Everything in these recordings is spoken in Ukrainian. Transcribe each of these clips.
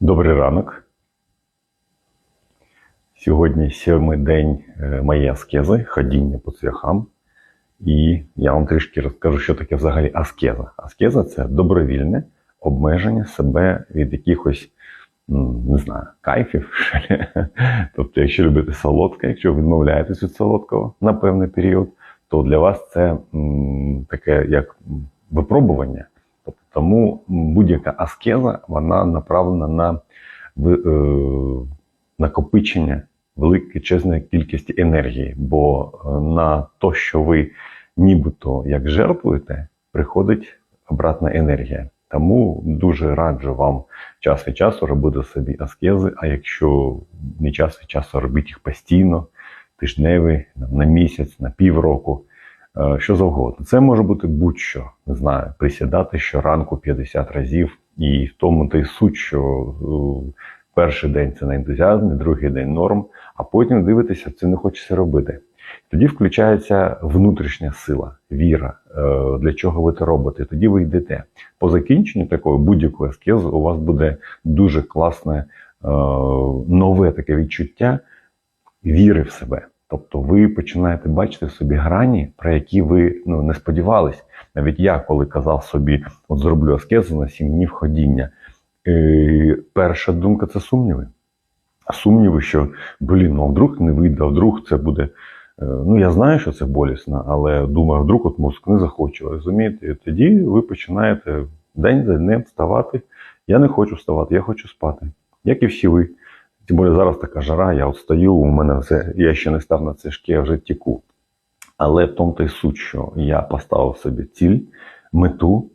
Добрий ранок. Сьогодні сьомий день е, моєї аскези, ходіння по цвяхам. І я вам трішки розкажу, що таке взагалі аскеза. Аскеза це добровільне обмеження себе від якихось, не знаю, кайфів. Тобто, якщо любите солодке, якщо відмовляєтесь від солодкого на певний період, то для вас це таке як випробування. Тому будь-яка аскеза вона направлена на е, накопичення величезної кількості енергії, бо е, на те, що ви нібито як жертвуєте, приходить обратна енергія. Тому дуже раджу вам час від часу робити собі аскези, а якщо не час від часу робіть їх постійно, тижневі, на місяць, на півроку, що завгодно. Це може бути будь-що, не знаю, присідати щоранку 50 разів, і в тому та й суть, що е, перший день це на ентузіазмі, другий день норм, а потім дивитися, це не хочеться робити. Тоді включається внутрішня сила, віра, е, для чого ви це робите. Тоді ви йдете. По закінченню такої будь-якої аскези у вас буде дуже класне е, нове таке відчуття віри в себе. Тобто ви починаєте бачити в собі грані, про які ви ну, не сподівались. Навіть я, коли казав собі, от зроблю аскезу на 7 днів ходіння, е, перша думка це сумніви. Сумніви, що блін, ну а вдруг не вийде, а вдруг це буде. е, Ну, я знаю, що це болісно, але думаю, вдруг от мозк не захоче, розумієте? І тоді ви починаєте день за днем вставати. Я не хочу вставати, я хочу спати. Як і всі ви. Тим більше зараз така жара, я от стою, у мене все, я ще не став на цишки, я вже тіку. Але в тому та й суть, що я поставив собі ціль, мету,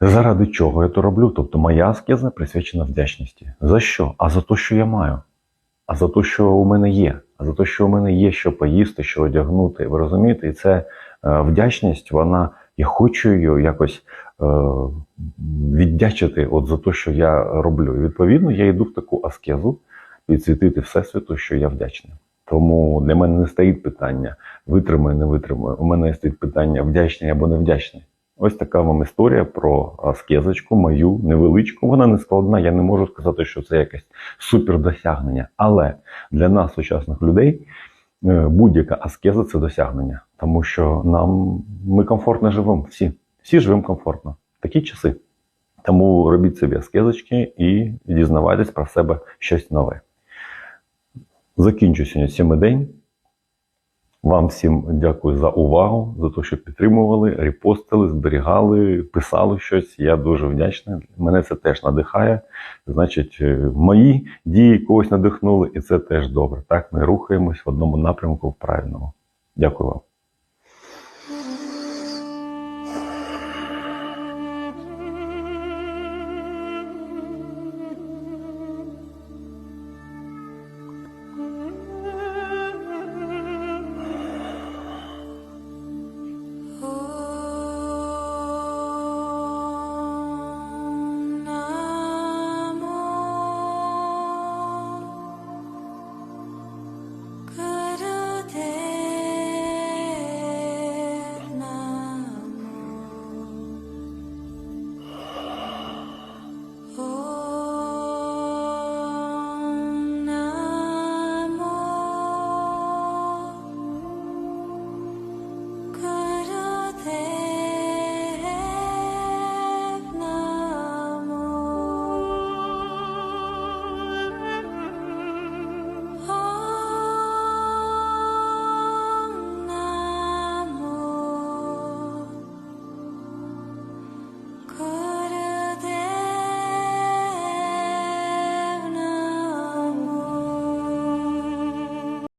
заради чого я то роблю. Тобто моя аскеза присвячена вдячності. За що? А за те, що я маю. А за те, що у мене є. А за те, що у мене є що поїсти, що одягнути. Ви розумієте? І це е, вдячність, вона, я хочу її якось е, віддячити от за те, що я роблю. І відповідно, я йду в таку аскезу підсвітити Всесвіту, що я вдячний. Тому для мене не стоїть питання витримаю, не витримаю. У мене стоїть питання вдячний або невдячний. Ось така вам історія про аскезочку, мою невеличку. Вона не складна. Я не можу сказати, що це якесь супердосягнення. Але для нас, сучасних людей, е, будь-яка аскеза це досягнення, тому що нам ми комфортно живемо. Всі, всі живемо комфортно. Такі часи. Тому робіть собі аскезочки і дізнавайтесь про себе щось нове. Закінчу сьогодні сьомий день. Вам всім дякую за увагу, за те, що підтримували, репостили, зберігали, писали щось. Я дуже вдячний. Мене це теж надихає. Значить, е, мої дії когось надихнули, і це теж добре. Так, ми рухаємось в одному напрямку в правильному. Дякую вам.